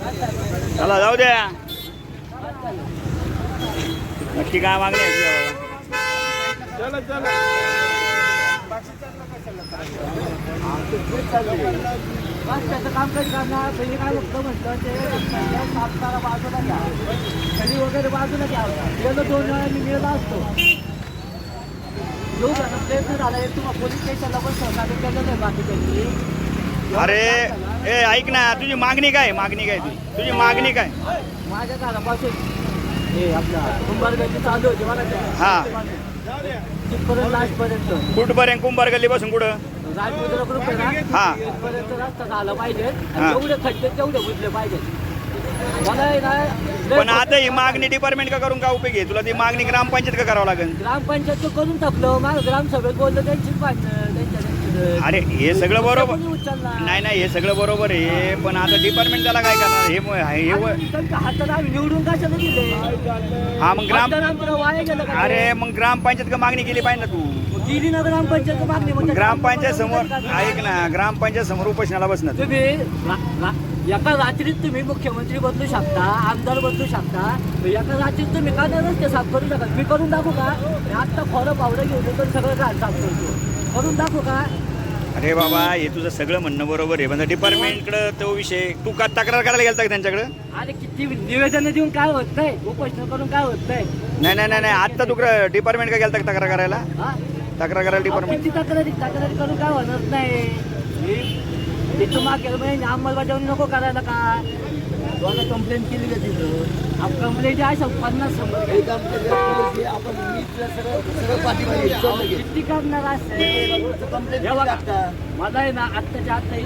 चला जाऊ द्या. नक्की काय मागणी चला चला काम कधी करणार पहिले काय बघतो म्हणतं ते सातबारा बाजूला घ्या कधी वगैरे बाजूला घ्या गेलो दोन वेळा मी मिळला असतो येऊ झाला प्रयत्न झाला तुम्हाला पोलीस स्टेशनला पण सहकार्य केलं नाही बाकीच्यांनी अरे ए ऐक ना तुझी मागणी काय मागणी काय तुझी? तुझी मागणी काय? माझ्या घरापासून. हे आपल्या कुंभारगंजी चालू होती मला हा. तिथपर्यंत लास्टपर्यंत. कुठपर्यंत? कुंभार गल्ली बसून कुठं? राजमुद्रा ग्रुप आहे ना? हा. तिथपर्यंत रस्ता झाला पाहिजे. हा. आणि जेवढे खड्डे तेवढे बुजले पाहिजे. मला आहे ना लय पण आता ही मागणी डिपार्टमेंट का करून का उपयोग आहे? तुला ती मागणी ग्रामपंचायत का करावं लागेल? ग्रामपंचायत करून टाकलं. मग ग्रामसभेत बोललं त्यांचीच भांडणं त्यांच्या त्यांची अरे हे सगळं बरोबर नाही नाही हे सगळं बरोबर आहे. पण आता डिपार्टमेंट त्याला काय करणार? हे म- हे व- हातात निवडून कशाला दिले? हा मग ग्राम वाया गेलं का? अरे मग ग्रामपंचायत का मागणी केली पाहिजे ना तू? मग दिली ना ग्रामपंचायत मागणी मग मग त्या ग्रामपंचायत समोर ऐक ना ग्रामपंचायत समोर उपोषणाला बसणार. तू. तुम्ही रा- रा- एका रात्रीत तुम्ही मुख्यमंत्री बदलू शकता आमदार बदलू शकता एका रात्रीत तुम्ही का नाही रस्ते साफ करू शकता? मी करून दाखवू का? मी आत्ता खोरं पावडं घेऊन येतो आणि सगळं घाल साफ करतो. करून दाखवू का? अरे बाबा हे तुझं सगळं म्हणणं बरोबर आहे. पण डिपार्टमेंटकडं तो विषय तू का तक्रार करायला गेलता का त्यांच्याकडे? अरे किती निवेदन देऊन काय होत नाही? उपोषण करून काय होत नाही? नाही नाही नाही नाही. आत्ता तू डिपार्टमेंट का गेलता का तक्रार करायला? हा? तक्रार करायला डिपार्टमेंट तक्रारी तक्रारी करून काय होणार नाही? तिथं मागेल म्हणजे अंमलबजावणी नको करायला का? दोघं कंप्लेंट केली का तिथं? आप कंप्लेंट आहे सग पन्नास शंभर किती करणार असेल? मला आहे ना आत्ताच्या आत्ता